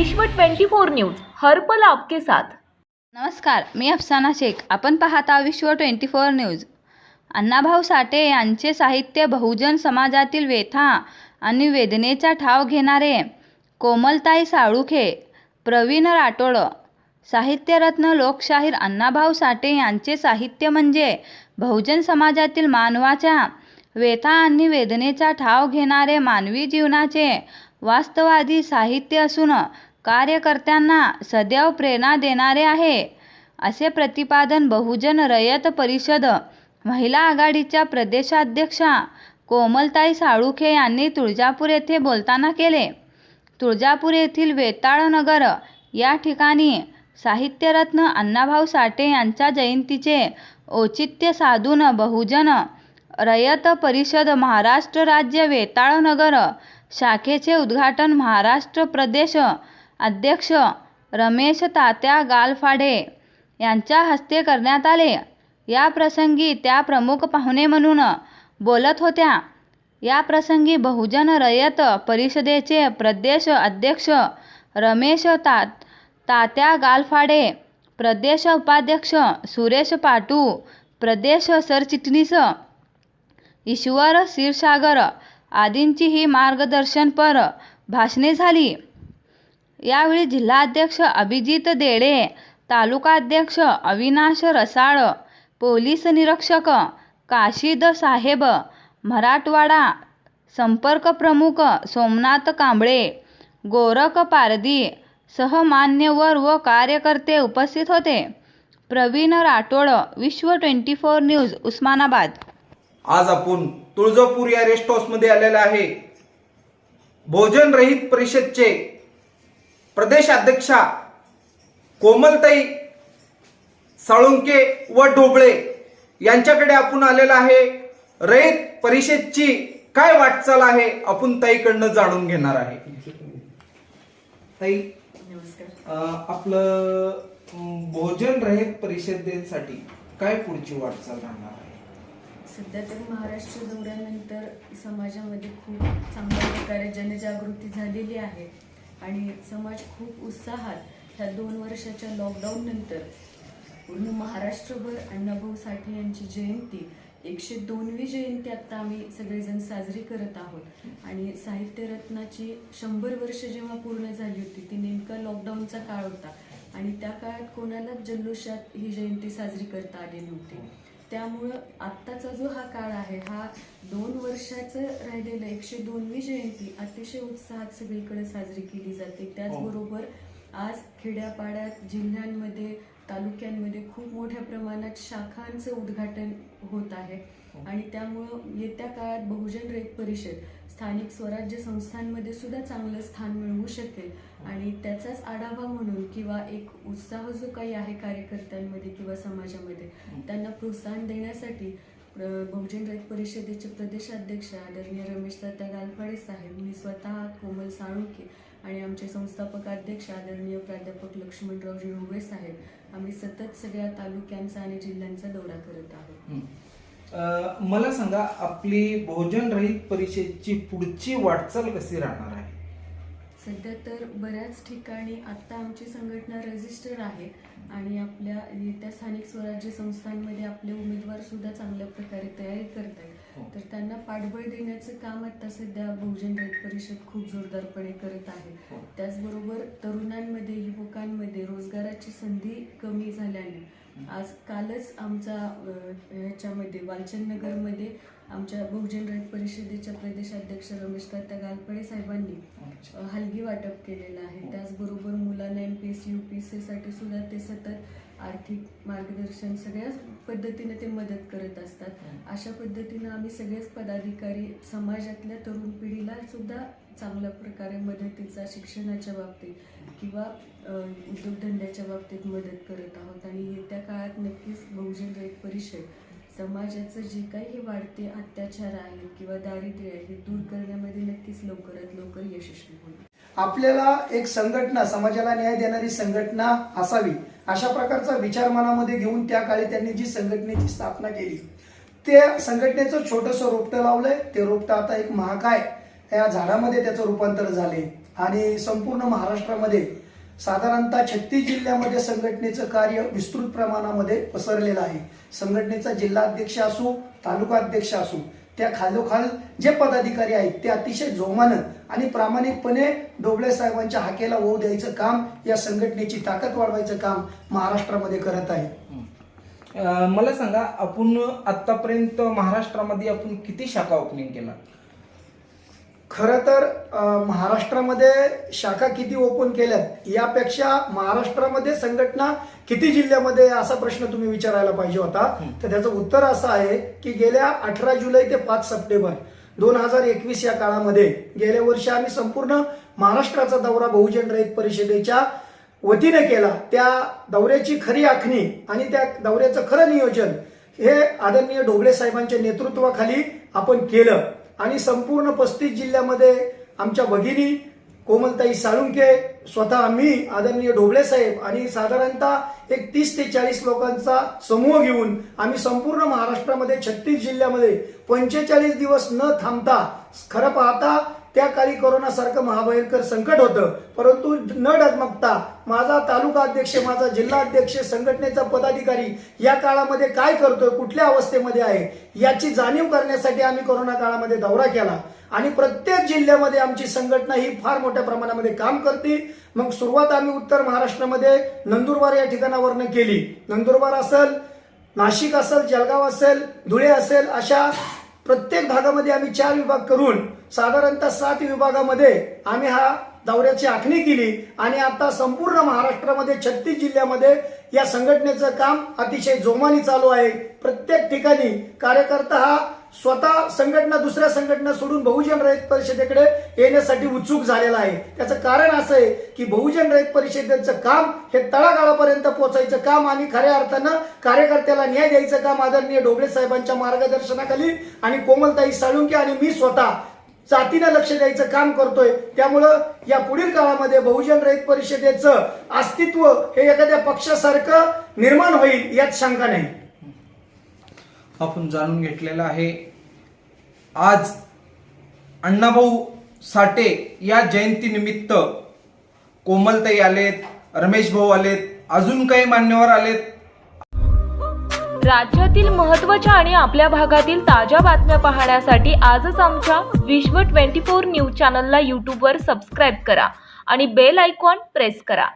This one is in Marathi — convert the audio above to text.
विश्व 24 न्यूज हर्पल आपके साथ. नमस्कार मी अफसाना शेख. आपण पाहता Vishwa twenty four news. Annabhau Sathe यांचे साहित्य बहुजन समाजातील व्यथा आणि वेदनेचा ठाव घेणारे कोमलताई साळुखे प्रवीण राठोड साहित्यरत्न लोकशाहीर अण्णाभाऊ साठे यांचे साहित्य म्हणजे बहुजन समाजातील मानवाच्या व्यथा आणि वेदनेचा ठाव घेणारे मानवी जीवनाचे वास्तवादी साहित्य असून कार्यकर्त्यांना सदैव प्रेरणा देणारे आहे. असे प्रतिपादन बहुजन रयत परिषद महिला आघाडीच्या प्रदेशाध्यक्षा कोमलताई साळुखे यांनी तुळजापूर येथे बोलताना केले. तुळजापूर येथील वेताळनगर या ठिकाणी साहित्यरत्न अण्णाभाऊ साठे यांच्या जयंतीचे औचित्य साधून बहुजन रयत परिषद महाराष्ट्र राज्य वेताळनगर शाखेचे उद्घाटन महाराष्ट्र प्रदेश अध्यक्ष रमेश तात्या गालफाडे यांच्या हस्ते करण्यात आले. या प्रसंगी त्या प्रमुख पाहुणे म्हणून बोलत होत्या. या प्रसंगी बहुजन रयत परिषदेचे प्रदेश अध्यक्ष रमेश तात तात्या गालफाडे प्रदेश उपाध्यक्ष सुरेश पाटू प्रदेश सरचिटणीस ईश्वर क्षीरसागर आदींचीही मार्गदर्शनपर भाषणे झाली. यावेळी जिल्हाध्यक्ष अभिजित देडे तालुकाध्यक्ष अविनाश रसाळ पोलीस निरीक्षक काशिद साहेब मराठवाडा संपर्क प्रमुख सोमनाथ कांबळे गोरख पारदी सह मान्यवर व कार्यकर्ते उपस्थित होते. प्रवीण राठोड विश्व ट्वेंटी फोर न्यूज उस्मानाबाद. आज आपण तुळजापूर या रेस्ट हाऊसमध्ये आलेला आहे. भोजन रहित परिषदचे प्रदेशाध्यक्षा कोमलताई साळुंके व ढोबळे यांच्याकडे आपण आलेला आहे. रयत परिषदची काय वाटचाल आहे आपण ताईकडनं जाणून घेणार आहे. ताई अं, आपलं भोजन रहित परिषदेसाठी काय पुढची वाटचाल राहणार आहे? सध्या तर महाराष्ट्र दौऱ्यानंतर समाजामध्ये खूप चांगल्या प्रकारे जनजागृती झालेली आहे. आणि समाज खूप उत्साहात ह्या दोन वर्षाच्या लॉकडाऊन नंतर पूर्ण महाराष्ट्रभर अण्णाभाऊ साठे यांची जयंती एकशे दोनवी जयंती आत्ता आम्ही सगळेजण साजरी करत आहोत. आणि साहित्यरत्नाची शंभर वर्ष जेव्हा पूर्ण झाली होती ती नेमका लॉकडाऊनचा काळ होता. आणि त्या काळात कोणालाच जल्लोषात ही जयंती साजरी करता आली नव्हती. त्यामुळं आत्ताचा जो हा काळ आहे हा दोन वर्षाचं राहिलेलं एकशे दोनवी जयंती अतिशय उत्साहात सगळीकडे साजरी केली जाते. त्याचबरोबर आज खेड्यापाड्यात जिल्ह्यांमध्ये तालुक्यांमध्ये खूप मोठ्या प्रमाणात शाखांचं उद्घाटन होत आहे. आणि त्यामुळं येत्या काळात बहुजन रेत परिषद स्थानिक स्वराज्य संस्थांमध्ये सुद्धा चांगलं स्थान मिळवू शकेल. आणि त्याचाच आढावा म्हणून किंवा एक उत्साह जो काही आहे कार्यकर्त्यांमध्ये किंवा समाजामध्ये त्यांना प्रोत्साहन देण्यासाठी बहुजन रयत परिषदेचे प्रदेशाध्यक्ष आदरणीय रमेश तात्या गालफाडे साहेब मी स्वतः कोमल साळुंके आणि आमचे संस्थापक अध्यक्ष आदरणीय प्राध्यापक लक्ष्मणरावजी ढोबळे साहेब आम्ही सतत सगळ्या तालुक्यांचा आणि जिल्ह्यांचा दौरा करत आहोत. मला सांगा आपली भोजन रहित परिषदची पुढची वाटचाल कशी राहणार आहे? सध्या तर बऱ्याच ठिकाणी आत्ता आमची संघटना रजिस्टर आहे आणि आपल्या येत्या स्थानिक स्वराज्य संस्थांमध्ये आपले उमेदवार सुद्धा चांगल्या प्रकारे तयारी करत हो. आहेत तर त्यांना पाठबळ देण्याचं काम आता सध्या बहुजन रयत परिषद खूप जोरदारपणे करत आहे हो. त्याचबरोबर तरुणांमध्ये युवकांमध्ये रोजगाराची संधी कमी झाल्याने आज कालच आमचा ह्याच्यामध्ये वालचंदनगरमध्ये आमच्या बहुजन रयत परिषदेच्या प्रदेशाध्यक्ष रमेश तात्या गालपडे साहेबांनी हलगी वाटप केलेलं आहे. त्याचबरोबर मुलांना M P S U P C साठी सुद्धा ते सतत आर्थिक मार्गदर्शन सगळ्याच पद्धतीने ते मदत करत असतात. अशा पद्धतीनं आम्ही सगळेच पदाधिकारी समाजातल्या तरुण पिढीला सुद्धा चांगल्या प्रकारे मदतीचा शिक्षणाच्या बाबतीत किंवा उद्योगधंद्याच्या बाबतीत मदत करत आहोत. आणि येत्या काळात नक्कीच बहुजन रयत परिषद समाजाचं जे काही वाढते अत्याचार आहेत किंवा दारिद्र्य आहे हे दूर करण्यामध्ये नक्कीच लवकरात लवकर यशस्वी होईल. आपल्याला एक संघटना समाजाला न्याय देणारी संघटना असावी अशा प्रकारचा विचार मनामध्ये घेऊन त्या काळी त्यांनी जी संघटनेची स्थापना केली त्या संघटनेचं छोटंसं रोपटं लावलंय. ते रोपटं आता एक महाकाय या झाडामध्ये त्याचं रूपांतर झाले. आणि संपूर्ण महाराष्ट्रामध्ये साधारणतः छत्तीस जिल्ह्यामध्ये संघटनेचं कार्य विस्तृत प्रमाणामध्ये पसरलेलं आहे. संघटनेचा जिल्हाध्यक्ष असो तालुका अध्यक्ष असो त्या खालोखाल जे पदाधिकारी आहेत ते अतिशय जोमानं आणि प्रामाणिकपणे डोबळे साहेबांच्या हाकेला होऊ द्यायचं काम या संघटनेची ताकद वाढवायचं काम महाराष्ट्रामध्ये करत आहे. मला सांगा आपण आतापर्यंत महाराष्ट्रामध्ये आपण किती शाखा ओपनिंग केला खरं तर महाराष्ट्रामध्ये शाखा किती ओपन केल्यात यापेक्षा महाराष्ट्रामध्ये संघटना किती जिल्ह्यामध्ये असा प्रश्न तुम्ही विचारायला पाहिजे होता. तर त्याचं उत्तर असं आहे की गेल्या अठरा जुलै ते पाच सप्टेंबर दोन हजार एकवीस या काळामध्ये गेल्या वर्षी आम्ही संपूर्ण महाराष्ट्राचा दौरा बहुजन रहित परिषदेच्या वतीने केला. त्या दौऱ्याची खरी आखणी आणि त्या दौऱ्याचं खरं नियोजन हे आदरणीय ढोबळे साहेबांच्या नेतृत्वाखाली आपण केलं. आणि संपूर्ण पस्तीस जिल्ह्यामध्ये आमच्या भगिनी कोमलताई साळुंके स्वतः मी आदरणीय ढोबळे साहेब आणि साधारणतः एक तीस ते चाळीस लोकांचा समूह घेऊन आम्ही संपूर्ण महाराष्ट्रामध्ये छत्तीस जिल्ह्यामध्ये पंचेचाळीस दिवस न थांबता खरं पाहता त्या काळी कोरोनासारखं महाभयंकर संकट होतं. परंतु न डगमगता माझा तालुका अध्यक्ष माझा जिल्हा अध्यक्ष संघटनेचा पदाधिकारी या काळामध्ये काय करतोय कुठल्या अवस्थेमध्ये आहे याची जाणीव करण्यासाठी आम्ही कोरोना काळामध्ये दौरा केला. आणि प्रत्येक जिल्ह्यामध्ये आमची संघटना ही फार मोठ्या प्रमाणामध्ये काम करते. मग सुरुवात आम्ही उत्तर महाराष्ट्रामध्ये नंदुरबार या ठिकाणावरनं केली. नंदुरबार असेल नाशिक असेल जळगाव असेल धुळे असेल अशा प्रत्येक भागामध्ये आम्ही चार विभाग करून साधारणतः सात विभागामध्ये आम्ही हा दौऱ्याची आखणी केली आणि आता संपूर्ण महाराष्ट्रामध्ये छत्तीस जिल्ह्यामध्ये या संघटनेचं काम अतिशय जोमाने चालू आहे. प्रत्येक ठिकाणी कार्यकर्ता हा स्वतः संघटना दुसऱ्या संघटना सोडून बहुजन रहित परिषदेकडे येण्यासाठी उत्सुक झालेला आहे. त्याचं कारण असं आहे की बहुजन रहित परिषदेचं काम हे तळागाळापर्यंत पोहोचायचं काम आणि खऱ्या अर्थानं कार्यकर्त्याला न्याय द्यायचं काम आदरणीय ढोबळे साहेबांच्या मार्गदर्शनाखाली आणि कोमलताई साळुंके आणि मी स्वतः जातीनं लक्ष द्यायचं काम करतोय. त्यामुळं या पुढील काळामध्ये बहुजन रहित परिषदेचं अस्तित्व हे एखाद्या पक्षासारखं निर्माण होईल यात शंका नाही. आपण जाणून घेतलेलं आहे. आज अण्णाभाऊ साठे या जयंतीनिमित्त कोमलताई आलेत रमेश भाऊ आलेत अजून काही मान्यवर आलेत. राज्यातील महत्त्वाच्या आणि आपल्या भागातील ताज्या बातम्या पाहण्यासाठी आजच आमच्या विश्व 24 न्यूज चॅनलला यूट्यूबवर सबस्क्राईब करा आणि बेल आयकॉन प्रेस करा.